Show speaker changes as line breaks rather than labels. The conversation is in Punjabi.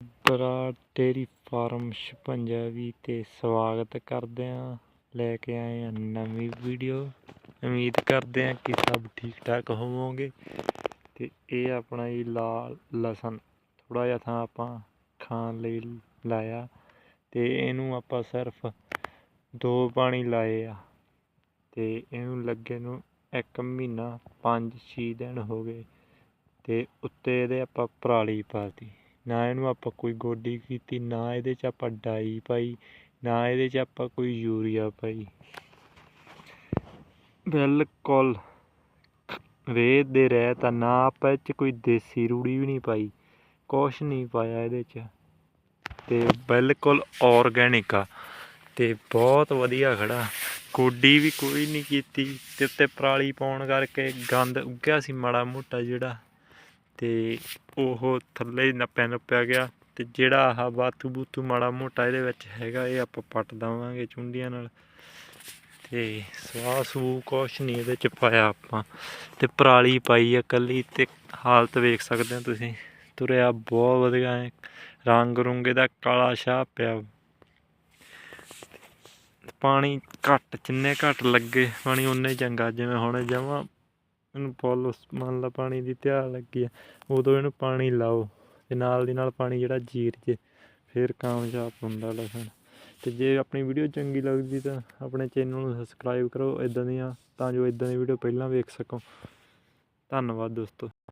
ਬਰਾੜ ਡੇਅਰੀ ਫਾਰਮ 56 ਤੇ ਸਵਾਗਤ ਕਰਦੇ ਹਾਂ ਲੈ ਕੇ ਆਏ ਹਾਂ ਨਵੀਂ ਵੀਡੀਓ। ਉਮੀਦ ਕਰਦੇ ਹਾਂ ਕਿ ਸਭ ਠੀਕ ਠਾਕ ਹੋਵੋਗੇ। ਤੇ ਇਹ ਆਪਣਾ ਜੀ ਲਾਲ ਲਸਣ ਥੋੜਾ ਜਿਹਾ ਥਾਂ ਆਪਾਂ ਖਾਣ ਲਈ ਲਾਇਆ। ਤੇ ਇਹਨੂੰ ਆਪਾਂ ਸਿਰਫ ਦੋ ਪਾਣੀ ਲਾਏ ਆ। ਤੇ ਇਹਨੂੰ ਲੱਗੇ ਨੂੰ ਇੱਕ ਮਹੀਨਾ 5-6 ਦਿਨ ਹੋ ਗਏ। ਤੇ ਉੱਤੇ ਇਹਦੇ ਆਪਾਂ ਪਰਾਲੀ ਪਾਤੀ ਨਾ ਇਹਨੂੰ ਆਪਾਂ ਕੋਈ ਗੋਡੀ ਕੀਤੀ, ਨਾ ਇਹਦੇ 'ਚ ਆਪਾਂ ਡਾਈ ਪਾਈ, ਨਾ ਇਹਦੇ 'ਚ ਆਪਾਂ ਕੋਈ ਯੂਰੀਆ ਪਾਈ। ਬਿਲਕੁਲ। ਰੇਤ ਦੇ ਰਹਿਤ ਆ ਨਾ ਆਪਾਂ ਇਹ 'ਚ ਕੋਈ ਦੇਸੀ ਰੂੜੀ ਵੀ ਨਹੀਂ ਪਾਈ, ਕੁਛ ਨਹੀਂ ਪਾਇਆ ਇਹਦੇ 'ਚ। ਤੇ ਬਿਲਕੁਲ ਆਰਗੈਨਿਕ ਆ। ਤੇ ਬਹੁਤ ਵਧੀਆ ਖੜਾ। ਗੋਡੀ ਵੀ ਕੋਈ ਨਹੀਂ ਕੀਤੀ, ਤੇ ਉੱਤੇ ਪਰਾਲੀ ਪਾਉਣ ਕਰਕੇ ਗੰਦ ਉੱਗਿਆ ਸੀ ਮਾੜਾ ਮੋਟਾ ਜਿਹੜਾ। ਤੇ ਉਹ ਥੱਲੇ ਨੱਪਿਆ ਨੱਪਿਆ ਗਿਆ ਤੇ ਜਿਹੜਾ ਆਹ ਬਾਥੂ ਬੂਥੂ ਮਾੜਾ ਮੋਟਾ ਇਹਦੇ ਵਿੱਚ ਹੈਗਾ, ਇਹ ਆਪਾਂ ਪੱਟ ਦੇਵਾਂਗੇ ਚੁੰਡੀਆਂ ਨਾਲ। ਤੇ ਸਵਾਹ ਸੂ ਕੁਛ ਨਹੀਂ ਇਹਦੇ ਚ ਪਾਇਆ ਆਪਾਂ। ਤੇ ਪਰਾਲੀ ਪਾਈ ਆ ਕੱਲੀ ਤੇ ਹਾਲਤ ਵੇਖ ਸਕਦੇ ਹੋ ਤੁਸੀਂ। ਤੁਰਿਆ ਬਹੁਤ ਵਧੀਆ ਹੈ। ਰੰਗ ਰੁੰਗੇ ਦਾ ਕਾਲਾ ਛਾਪ ਪਿਆ। ਪਾਣੀ ਘੱਟ, ਜਿੰਨੇ ਘੱਟ ਲੱਗੇ ਪਾਣੀ ਉਨੇ ਚੰਗਾ। ਜਿਵੇਂ ਹੁਣ ਜਮਾਂ ਇਹਨੂੰ ਫੁੱਲ ਮੰਨ ਲਾ ਪਾਣੀ ਦੀ ਧਿਆਨ ਲੱਗੀ ਆ, ਉਦੋਂ ਇਹਨੂੰ ਪਾਣੀ ਲਾਓ ਤੇ ਨਾਲ ਦੀ ਨਾਲ ਪਾਣੀ ਜਿਹੜਾ ਜੀਰ ਜੇ, ਫਿਰ ਕਾਮਯਾਬ ਹੁੰਦਾ ਲਸਣ ਤੇ ਜੇ ਆਪਣੀ ਵੀਡੀਓ ਚੰਗੀ ਲੱਗਦੀ ਤਾਂ ਆਪਣੇ ਚੈਨਲ ਨੂੰ ਸਬਸਕ੍ਰਾਈਬ ਕਰੋ ਇਦਾਂ ਦੀਆਂ ਤਾਂ ਜੋ ਇਦਾਂ ਦੀ ਵੀਡੀਓ ਪਹਿਲਾਂ ਵੇਖ ਸਕੋ। ਧੰਨਵਾਦ ਦੋਸਤੋ।